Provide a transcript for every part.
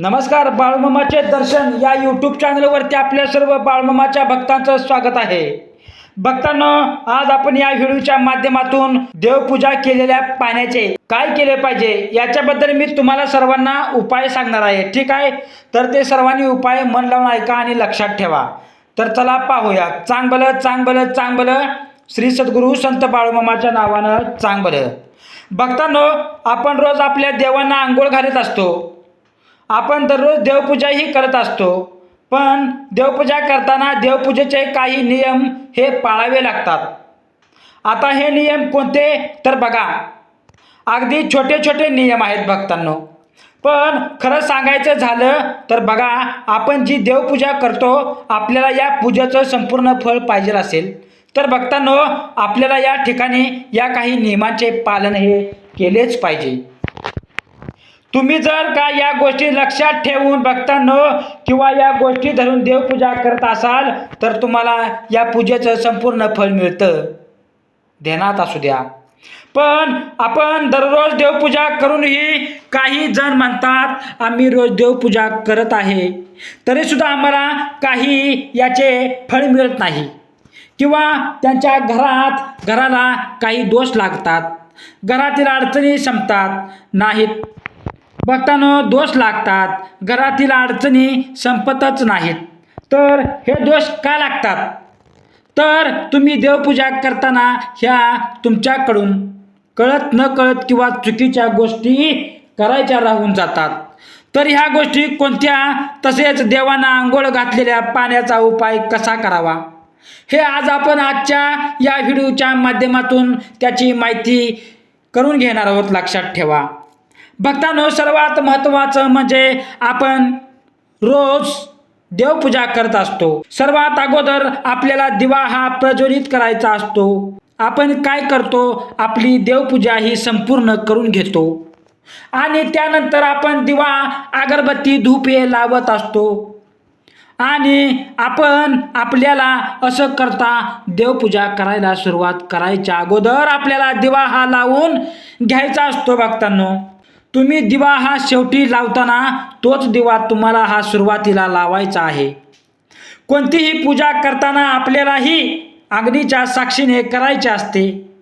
नमस्कार बाळमामाचे दर्शन या यूट्यूब चॅनलवरती आपल्या सर्व बाळमामाच्या भक्तांचं स्वागत आहे. भक्तांनो आज आपण या व्हिडिओच्या माध्यमातून देवपूजा केलेल्या पाण्याचे काय केले पाहिजे याच्याबद्दल मी तुम्हाला सर्वांना उपाय सांगणार आहे. ठीक आहे? तर ते सर्वांनी उपाय मन लावून ऐका आणि लक्षात ठेवा. तर चला पाहूया. चांगलं चांगलं चांगलं श्री सद्गुरू संत बाळूमामाच्या नावानं चांगलं भक्तांनो आपण रोज आपल्या देवांना आंघोळ घालत असतो. आपण दररोज देवपूजाही करत असतो. पण देवपूजा करताना देवपूजेचे काही नियम हे पाळावे लागतात. आता हे नियम कोणते? तर बघा. अगदी छोटे छोटे नियम आहेत भक्तांनो. पण खरं सांगायचं झालं तर बघा आपण जी देवपूजा करतो आपल्याला या पूजेचं संपूर्ण फळ पाहिजे असेल. तर भक्तांनो आपल्याला या ठिकाणी या काही नियमांचे पालन हे केलेच पाहिजे. तुम्ही जर का या गोष्टी लक्षात ठेवून भक्तांनो किंवा या गोष्टी धरून देवपूजा करत असाल तर तुम्हाला या पूजेचं संपूर्ण फळ मिळतं. ध्यानात असू द्या. पण आपण दररोज देवपूजा करूनही काही जण म्हणतात आम्ही रोज देवपूजा करत आहे. तरीसुद्धा आम्हाला काही याचे फळ मिळत नाही. किंवा त्यांच्या घरात घराला काही दोष लागतात. घरातील अडचणी संपतात. नाहीत. भक्तांनो दोष लागतात. घरातील अडचणी संपतच नाहीत. तर हे दोष का लागतात? तर तुम्ही देवपूजा करताना ह्या तुमच्याकडून कळत न कळत किंवा चुकीच्या गोष्टी करायच्या राहून जातात. तर ह्या गोष्टी कोणत्या? तसेच देवांना आंघोळ घातलेल्या पाण्याचा उपाय कसा करावा? हे आज आपण आजच्या या व्हिडिओच्या माध्यमातून त्याची माहिती करून घेणार आहोत. लक्षात ठेवा. भक्तांनो सर्वात महत्त्वाचं म्हणजे आपण रोज देवपूजा करत असतो. सर्वात अगोदर आपल्याला दिवा हा प्रज्वलित करायचा असतो. आपण काय करतो? आपली देवपूजा ही संपूर्ण करून घेतो. आणि त्यानंतर आपण दिवा अगरबत्ती धूप हे लावत असतो. आणि आपण आपल्याला असं करता देवपूजा करायला सुरुवात करायच्या अगोदर आपल्याला दिवा हा लावून घ्यायचा असतो भक्तांनो. तुम्ही दिवा हा शेवटी लावताना तोच दिवा तुम्हाला हा सुरुवातीला लावायचा आहे. कोणतीही पूजा करताना आपल्यालाही अग्नीच्या साक्षीने करायचे असते.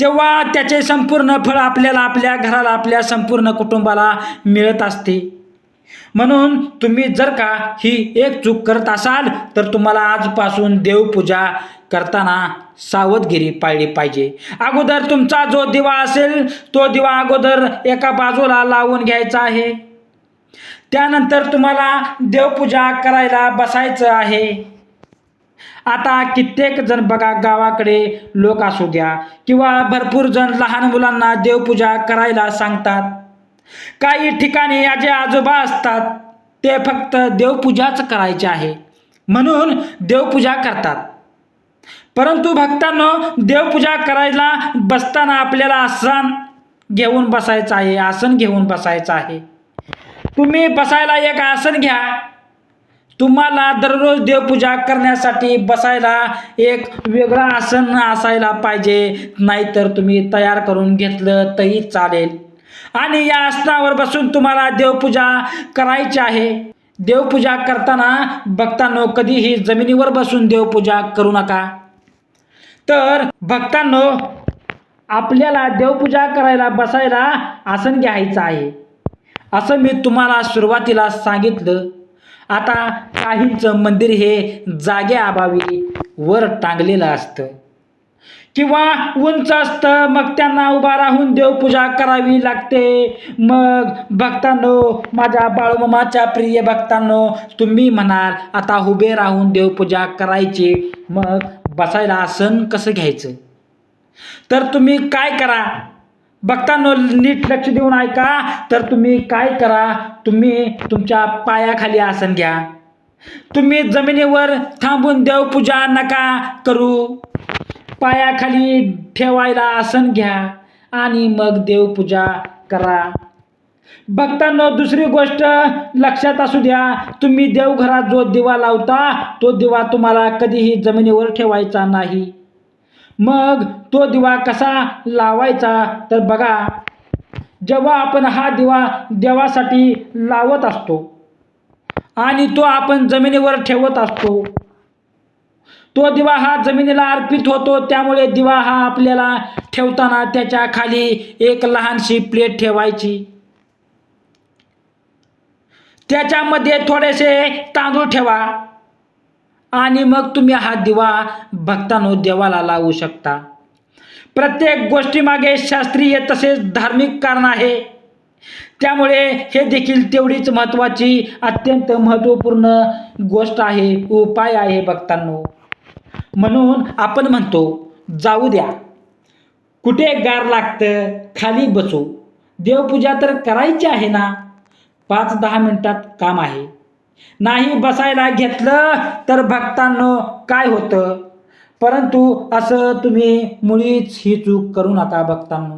तेव्हा त्याचे संपूर्ण फळ आपल्याला आपल्या घराला आपल्या संपूर्ण कुटुंबाला मिळत असते. म्हणून तुम्ही जर का ही एक चूक करत असाल तर तुम्हाला आजपासून देवपूजा करताना सावधगिरी पाळली पाहिजे. अगोदर तुमचा जो दिवा असेल तो दिवा अगोदर एका बाजूला लावून घ्यायचा आहे. त्यानंतर तुम्हाला देवपूजा करायला बसायचं आहे. आता कित्येक जण बघा गावाकडे लोक असू द्या किंवा भरपूर जण लहान मुलांना देवपूजा करायला सांगतात. काही ठिकाणी आजे आजोबा असतात ते फक्त देवपूजाच करायचे आहे. म्हणून देवपूजा करतात. परंतु भक्तांनो देवपूजा करायला बसताना आपल्याला आसन घेऊन बसायचं आहे आसन घेऊन बसायचं आहे. तुम्ही बसायला एक आसन घ्या. तुम्हाला दररोज देवपूजा करण्यासाठी बसायला एक वेगळं आसन असायला पाहिजे नाहीतर तुम्ही तयार करून घेतलं तरी चालेल. आणि या आसनावर बसून तुम्हाला देवपूजा करायची आहे. देवपूजा करताना भक्तांनो कधीही जमिनीवर बसून देवपूजा करू नका. तर भक्तांनो आपल्याला देवपूजा करायला बसायला आसन घ्यायचं आहे. असं मी तुम्हाला सुरुवातीला सांगितलं. आता काहींचं मंदिर हे जागे अभावी वर टांगलेलं असतं. किंवा उंच असतं मग त्यांना उभा राहून देवपूजा करावी लागते. मग भक्तांनो माझ्या बाळूमामाच्या प्रिय भक्तांनो तुम्ही म्हणाल आता उभे राहून देवपूजा करायची. मग बसायला आसन कसं घ्यायचं? तर तुम्ही काय करा? भक्तांनो नीट लक्ष देऊन ऐका. तर तुम्ही काय करा? तुम्ही तुमच्या पायाखाली आसन घ्या. तुम्ही जमिनीवर थांबून देवपूजा नका करू. पायाखाली ठेवायला आसन घ्या आणि मग देवपूजा करा. भक्तांनो दुसरी गोष्ट लक्षात असू द्या. तुम्ही देवघरात जो दिवा लावता तो दिवा तुम्हाला कधीही जमिनीवर ठेवायचा नाही. मग तो दिवा कसा लावायचा? तर बघा जेव्हा आपण हा दिवा देवासाठी लावत असतो आणि तो आपण जमिनीवर ठेवत असतो तो दिवा हा जमिनीला अर्पित होतो. त्यामुळे दिवा हा आपल्याला ठेवताना त्याच्याखाली एक लहानशी प्लेट ठेवायची. त्याच्यामध्ये थोडेसे तांदूळ ठेवा. आणि मग तुम्ही हा दिवा भक्तांनो देवाला लावू शकता. प्रत्येक गोष्टीमागे शास्त्रीय तसेच धार्मिक कारण आहे. त्यामुळे हे देखील तेवढीच महत्त्वाची अत्यंत महत्त्वपूर्ण गोष्ट आहे उपाय आहे भक्तांनो. म्हणून आपण म्हणतो जाऊ द्या. कुठे गार लागतं खाली बसू. देवपूजा तर करायची आहे ना? पाच दहा मिनटात काम आहे. नाही बसायला घेतलं तर भक्तांनो काय होतं? परंतु असं तुम्ही मुळीच ही चूक करू नका भक्तांनो.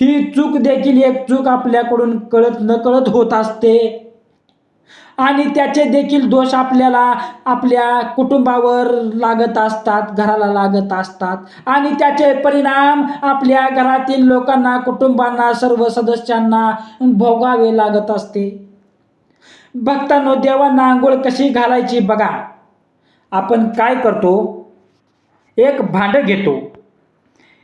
ही चूक देखील एक चूक आपल्याकडून कळत नकळत होत असते. आणि त्याचे देखील दोष आपल्याला आपल्या कुटुंबावर लागत असतात घराला लागत असतात. आणि त्याचे परिणाम आपल्या घरातील लोकांना कुटुंबांना सर्व सदस्यांना भोगावे लागत असते. भक्तांनो देवांना आंघोळ कशी घालायची बघा. आपण काय करतो? एक भांडं घेतो.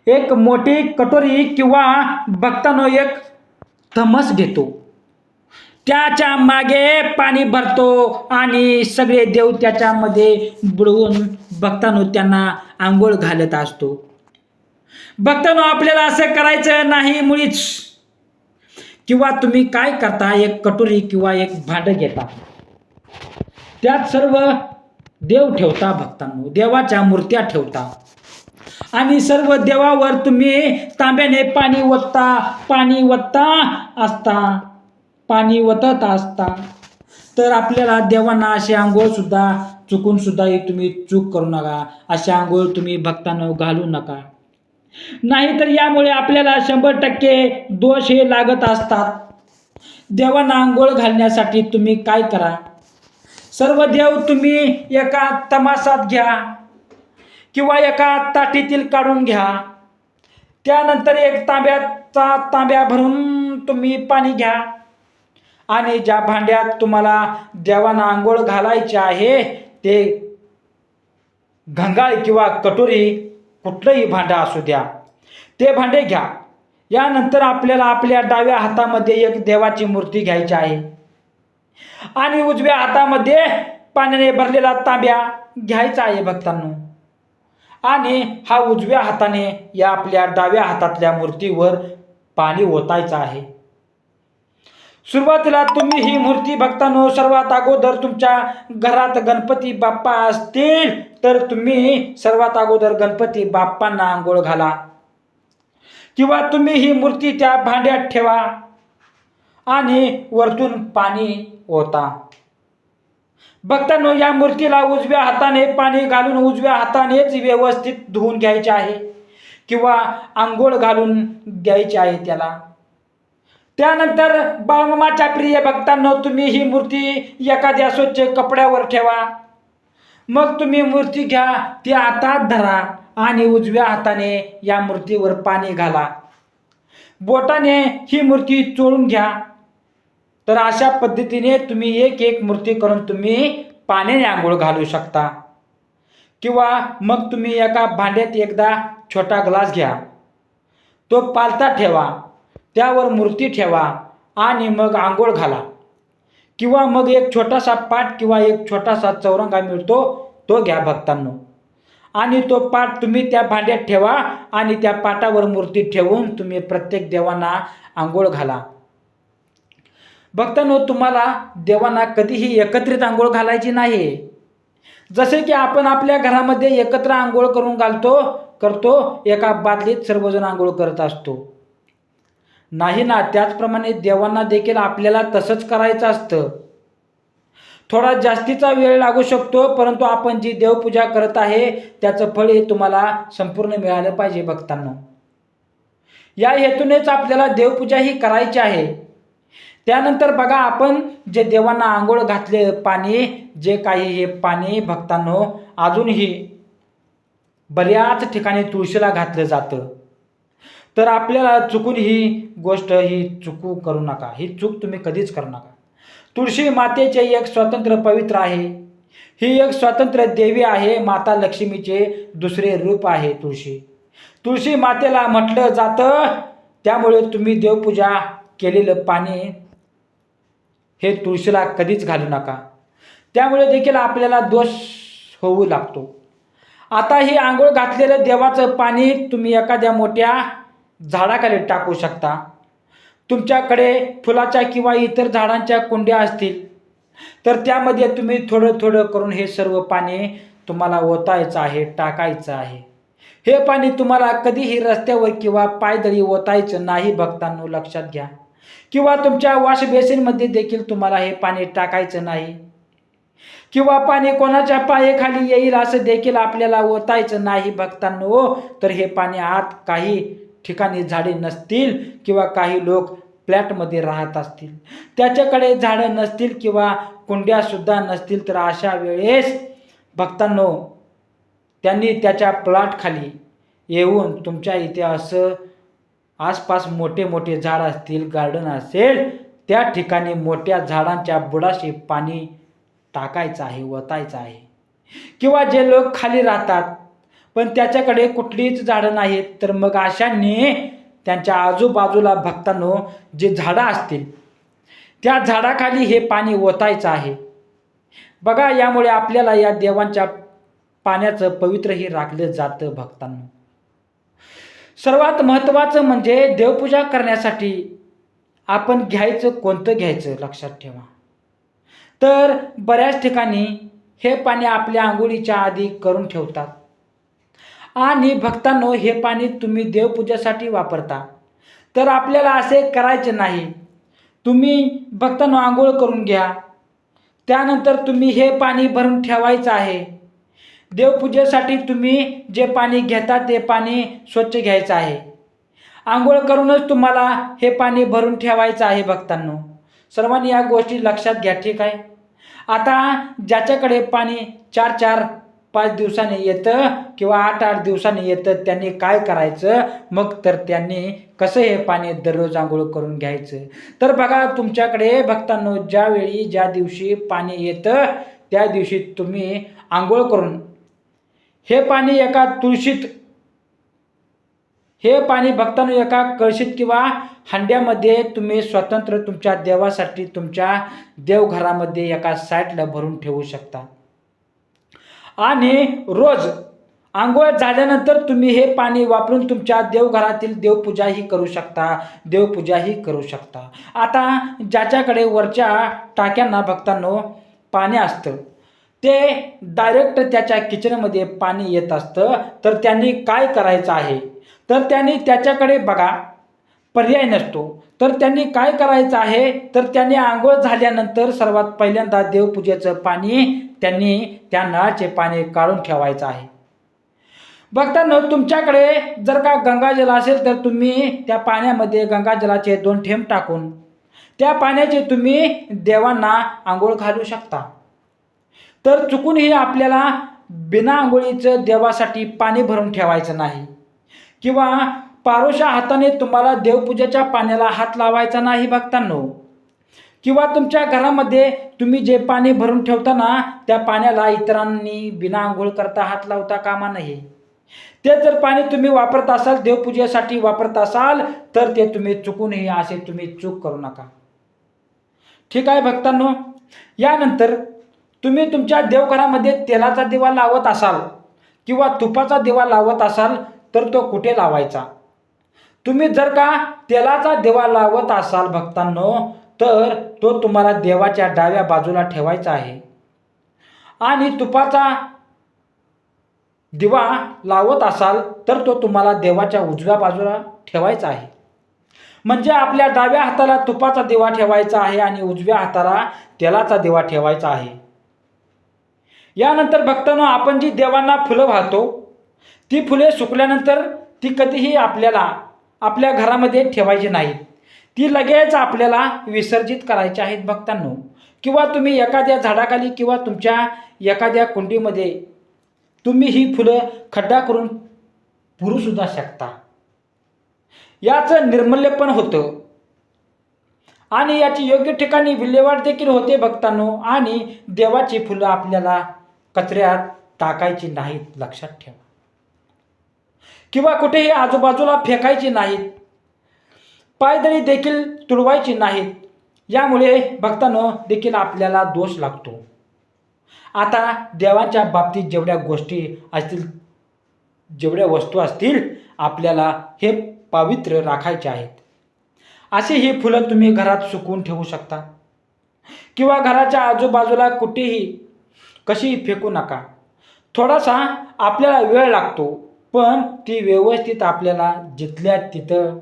एक मोठी कटोरी किंवा भक्तांनो एक थमस घेतो. त्याच्यामागे पाणी भरतो आणि सगळे देव त्याच्यामध्ये बुडवून भक्तांनो त्यांना आंघोळ घालत असतो. भक्तांनो आपल्याला असं करायचं नाही मुळीच. किंवा तुम्ही काय करता? एक कटोरी किंवा एक भांडं घेता. त्यात सर्व देव ठेवता भक्तांनो. देवाच्या मूर्त्या ठेवता. आणि सर्व देवावर तुम्ही तांब्याने पाणी ओतता. पाणी ओतता असता. पाणी वतत असता. तर आपल्याला देवांना अशी आंघोळ सुद्धा चुकून सुद्धा ही तुम्ही चूक करू नका. अशी आंघोळ तुम्ही भक्तांना घालू नका. नाहीतर यामुळे आपल्याला शंभर टक्के दोष हे लागत असतात. देवांना आंघोळ घालण्यासाठी तुम्ही काय करा? सर्व देव तुम्ही एका तमासात घ्या किंवा एका ताटीतील काढून घ्या. त्यानंतर एक तांब्याचा तांब्या भरून तुम्ही पाणी घ्या. आणि ज्या भांड्यात तुम्हाला देवांना आंघोळ घालायचे आहे ते घंगाळ किंवा कटोरी कुठलंही भांडं असू द्या. ते भांडे घ्या. यानंतर आपल्याला आपल्या डाव्या हातामध्ये एक देवाची मूर्ती घ्यायची आहे. आणि उजव्या हातामध्ये पाण्याने भरलेला तांब्या घ्यायचा आहे भक्तांनो. आणि हा उजव्या हाताने या आपल्या डाव्या हातातल्या मूर्तीवर पाणी ओतायचं आहे. सुरुवातीला तुम्ही ही मूर्ती भक्तांनो सर्वात अगोदर तुमच्या घरात गणपती बाप्पा असतील तर तुम्ही सर्वात अगोदर गणपती बाप्पांना आंघोळ घाला. किंवा तुम्ही ही मूर्ती त्या भांड्यात ठेवा आणि वरतून पाणी ओता. भक्तांनो या मूर्तीला उजव्या हाताने पाणी घालून उजव्या हातानेच व्यवस्थित धुवून घ्यायचे आहे किंवा आंघोळ घालून द्यायची आहे त्याला. त्यानंतर बाळमामाच्या प्रिय भक्तांनो तुम्ही ही मूर्ती एखाद्या स्वच्छ कपड्यावर ठेवा. मग तुम्ही मूर्ती घ्या ती हातात धरा आणि उजव्या हाताने या मूर्तीवर पाणी घाला. बोटाने ही मूर्ती चोळून घ्या. तर अशा पद्धतीने तुम्ही एक एक मूर्ती करून तुम्ही पाण्याने आंघोळ घालू शकता. किंवा मग तुम्ही एका भांड्यात एकदा छोटा ग्लास घ्या. तो पालता ठेवा. त्यावर मूर्ती ठेवा आणि मग आंघोळ घाला. किंवा मग एक छोटासा पाठ किंवा एक छोटासा चौरंगा मिळतो तो घ्या भक्तांनो. आणि तो पाठ तुम्ही त्या भांड्यात ठेवा आणि त्या पाटावर मूर्ती ठेवून तुम्ही प्रत्येक देवांना आंघोळ घाला. भक्तांनो तुम्हाला देवांना कधीही एकत्रित आंघोळ घालायची नाही जसे की आपण आपल्या घरामध्ये एकत्र आंघोळ करून घालतो करतो एका बादलीत सर्वजण आंघोळ करत असतो. नाही ना त्याचप्रमाणे देवांना देखील आपल्याला तसंच करायचं असतं. थोडा जास्तीचा वेळ लागू शकतो परंतु आपण जी देवपूजा करत आहे त्याचं फळ हे तुम्हाला संपूर्ण मिळालं पाहिजे भक्तांना. या हेतूनेच आपल्याला देवपूजा ही करायची आहे. त्यानंतर बघा आपण जे देवांना आंघोळ घातले पाणी जे काही हे पाणी भक्तांनो अजूनही बऱ्याच ठिकाणी तुळशीला घातलं जातं. तर आपल्याला चुकून ही गोष्ट ही चुकू करू नका. ही चूक तुम्ही कधीच करू नका. तुळशी मातेचे एक स्वतंत्र पवित्र आहे. ही एक स्वतंत्र देवी आहे माता लक्ष्मीचे दुसरे रूप आहे तुळशी. तुळशी मातेला म्हटलं जातं त्यामुळे तुम्ही देवपूजा केलेलं पाणी हे तुळशीला कधीच घालू नका. त्यामुळे देखील आपल्याला दोष होऊ लागतो. आता ही आंघोळ घातलेलं देवाचं पाणी तुम्ही एखाद्या मोठ्या झाडाखाली टाकू शकता. तुमच्याकडे फुलाच्या किंवा इतर झाडांच्या कुंड्या असतील तर त्यामध्ये तुम्ही थोडं थोडं करून हे सर्व पाणी तुम्हाला ओतायचं आहे टाकायचं आहे. हे पाणी तुम्हाला कधीही रस्त्यावर किंवा पायदळी ओतायचं नाही भक्तांनो लक्षात घ्या. किंवा तुमच्या वॉश बेसिनमध्ये देखील तुम्हाला हे पाणी टाकायचं नाही. किंवा पाणी कोणाच्या पायेखाली येईल असं देखील आपल्याला ओतायचं नाही भक्तांनो तर हे पाणी आत काही ठिकाणी झाडे नसतील किंवा काही लोक फ्लॅटमध्ये राहत असतील. त्याच्याकडे झाडं नसतील किंवा कुंड्यासुद्धा नसतील तर अशा वेळेस भक्तांनो त्यांनी त्याच्या प्लॉटखाली येऊन तुमच्या इथे असं आसपास मोठे मोठे झाड असतील गार्डन असेल त्या ठिकाणी मोठ्या झाडांच्या बुडाशी पाणी टाकायचं आहे ओतायचं आहे. किंवा जे लोक खाली राहतात पण त्याच्याकडे कुठलीच झाडं नाहीत. तर मग अशांनी त्यांच्या आजूबाजूला भक्तांनो जे झाडं असतील त्या झाडाखाली हे पाणी ओतायचं आहे. बघा यामुळे आपल्याला या देवांच्या पाण्याचं पवित्रही राखलं जातं भक्तांनो. सर्वात महत्त्वाचं म्हणजे देवपूजा करण्यासाठी आपण घ्यायचं कोणतं घ्यायचं लक्षात ठेवा. तर बऱ्याच ठिकाणी हे पाणी आपल्या आंघोळीच्या आधी करून ठेवतात. आणि भक्तांनो हे पाणी तुम्ही देवपूजेसाठी वापरता. तर आपल्याला असे करायचे नाही. तुम्ही भक्तांनो आंघोळ करून घ्या. त्यानंतर तुम्ही हे पाणी भरून ठेवायचं आहे. देवपूजेसाठी तुम्ही जे पाणी घेता ते पाणी स्वच्छ घ्यायचं आहे. आंघोळ करूनच तुम्हाला हे पाणी भरून ठेवायचं आहे भक्तांनो. सर्वांनी या गोष्टी लक्षात घ्या ठीक आहे? आता ज्याच्याकडे पाणी चार चार पाच दिवसांनी येतं किंवा आठ आठ दिवसांनी येतं त्यांनी काय करायचं? मग तर त्यांनी कसं हे पाणी दररोज आंघोळ करून घ्यायचं? तर बघा तुमच्याकडे भक्तांनो ज्यावेळी ज्या दिवशी पाणी येतं त्या दिवशी तुम्ही आंघोळ करून हे पाणी एका तुळशीत हे पाणी भक्तांनो एका कळशीत किंवा हंड्यामध्ये तुम्ही स्वतंत्र तुमच्या देवासाठी तुमच्या देवघरामध्ये एका साईडला भरून ठेवू शकता. आणि रोज आंघोळ झाल्यानंतर तुम्ही हे पाणी वापरून तुमच्या देवघरातील देवपूजाही करू शकता देवपूजाही करू शकता. आता ज्याच्याकडे वरच्या टाक्यांना भक्तांनो पाणी असतं ते डायरेक्ट त्याच्या किचनमध्ये पाणी येत असतं. तर त्यांनी काय करायचं आहे? तर त्यांनी त्याच्याकडे बघा पर्याय नसतो. तर त्यांनी काय करायचं आहे? तर त्यांनी आंघोळ झाल्यानंतर सर्वात पहिल्यांदा देवपूजेचं पाणी त्यांनी त्या नळाचे पाणी काढून ठेवायचं आहे. बघताना तुमच्याकडे जर का गंगाजल असेल तर तुम्ही त्या पाण्यामध्ये गंगाजलाचे दोन थेंब टाकून त्या पाण्याचे तुम्ही देवांना आंघोळ घालू शकता. तर चुकूनही आपल्याला बिना आंघोळीचं देवासाठी पाणी भरून ठेवायचं नाही. किंवा पारोशा हाताने तुम्हाला देवपूजेच्या पाण्याला हात लावायचा नाही भक्तांनो. किंवा तुमच्या घरामध्ये तुम्ही जे पाणी भरून ठेवताना त्या पाण्याला इतरांनी बिना आंघोळ करता हात लावता कामा नाही ते जर पाणी तुम्ही वापरत असाल देवपूजेसाठी वापरत असाल तर ते तुम्ही चुकूनही असे तुम्ही चूक करू नका. ठीक आहे भक्तांनो. यानंतर तुम्ही तुमच्या देवघरामध्ये तेलाचा दिवा लावत असाल किंवा तुपाचा दिवा लावत असाल तर तो कुठे लावायचा? तुम्ही जर का तेलाचा दिवा लावत असाल भक्तांनो तर तो तुम्हाला देवाच्या डाव्या बाजूला ठेवायचा आहे. आणि तुपाचा दिवा लावत असाल तर तो तुम्हाला देवाच्या उजव्या बाजूला ठेवायचा आहे. म्हणजे आपल्या डाव्या हाताला तुपाचा दिवा ठेवायचा आहे आणि उजव्या हाताला तेलाचा दिवा ठेवायचा आहे. यानंतर भक्तांनो आपण जी देवांना फुलं वाहतो ती फुले सुकल्यानंतर ती कधीही आपल्याला आपल्या घरामध्ये ठेवायची नाहीत ती लगेच आपल्याला विसर्जित करायची आहेत भक्तांनो. किंवा तुम्ही एखाद्या झाडाखाली किंवा तुमच्या एखाद्या कुंडीमध्ये तुम्ही ही फुलं खड्डा करून पुरूसुद्धा शकता. याचं निर्मल्य पण होतं. आणि याची योग्य ठिकाणी विल्हेवाट देखील होते भक्तांनो. आणि देवाची फुलं आपल्याला कचऱ्यात टाकायची नाहीत लक्षात ठेवा. किंवा कुठेही आजूबाजूला फेकायची नाहीत. पायदळी देखील तुडवायची नाहीत. यामुळे भक्तांनो देखील आपल्याला दोष लागतो. आता देवाच्या बाबतीत जेवढ्या गोष्टी असतील जेवढ्या वस्तू असतील आपल्याला हे पावित्र्य राखायचे आहेत. अशी ही फुलं तुम्ही घरात सुकवून ठेवू शकता. किंवा घराच्या आजूबाजूला कुठेही कशी फेकू नका. थोडासा आपल्याला वेळ लागतो. पण ती व्यवस्थित आपल्याला जिथल्या तिथं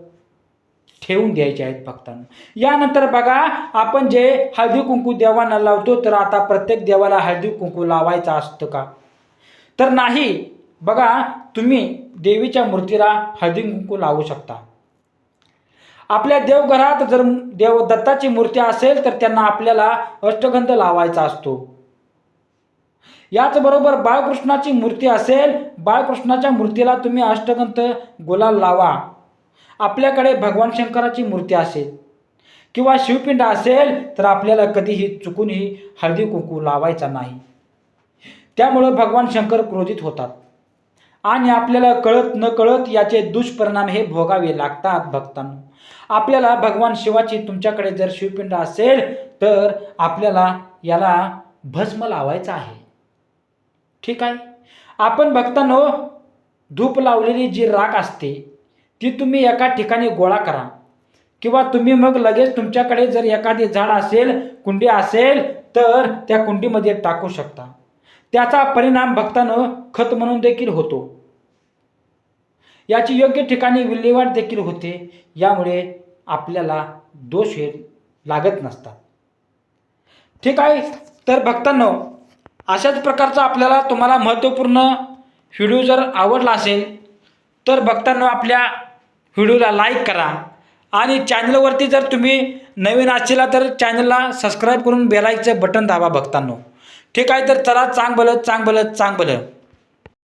ठेवून द्यायचे आहेत भक्तांना. यानंतर बघा आपण जे हळदी कुंकू देवांना लावतो तर आता प्रत्येक देवाला हळदी कुंकू लावायचं असतं का? तर नाही. बघा तुम्ही देवीच्या मूर्तीला हळदी कुंकू लावू शकता. आपल्या देवघरात जर देव दत्ताची मूर्ती असेल तर त्यांना आपल्याला अष्टगंध लावायचा असतो. याचबरोबर बाळकृष्णाची मूर्ती असेल बाळकृष्णाच्या मूर्तीला तुम्ही अष्टगंध गुलाल लावा. आपल्याकडे भगवान शंकराची मूर्ती असेल किंवा शिवपिंड असेल तर आपल्याला कधीही चुकूनही हळदी कुंकू लावायचा नाही. त्यामुळं भगवान शंकर क्रोधित होतात. आणि आपल्याला कळत न कळत याचे दुष्परिणाम हे भोगावे लागतात भक्तांना. आपल्याला भगवान शिवाची तुमच्याकडे जर शिवपिंड असेल तर आपल्याला याला भस्म लावायचा आहे. ठीक आहे? आपण बघतानो हो, धूप लावलेली जी राख असते ती तुम्ही एका ठिकाणी गोळा करा. किंवा तुम्ही मग लगेच तुमच्याकडे जर एखादी झाड असेल कुंडी असेल तर त्या कुंडीमध्ये टाकू शकता. त्याचा परिणाम बघतानं हो, खत म्हणून देखील होतो. याची योग्य ठिकाणी विल्हेवाट देखील होते. यामुळे आपल्याला दोष हे लागत नसतात. ठीक आहे? तर बघताना हो, अशाच प्रकारचा आपल्याला तुम्हाला महत्त्वपूर्ण व्हिडिओ जर आवडला असेल तर बघताना आपल्या व्हिडिओला लाईक करा. आणि चॅनलवरती जर तुम्ही नवीन असला तर चॅनलला सबस्क्राईब करून बेलाईकचं बटन दाबा बघताना. ठीक आहे तर चला चांग भलं चांग भलं चांग भलं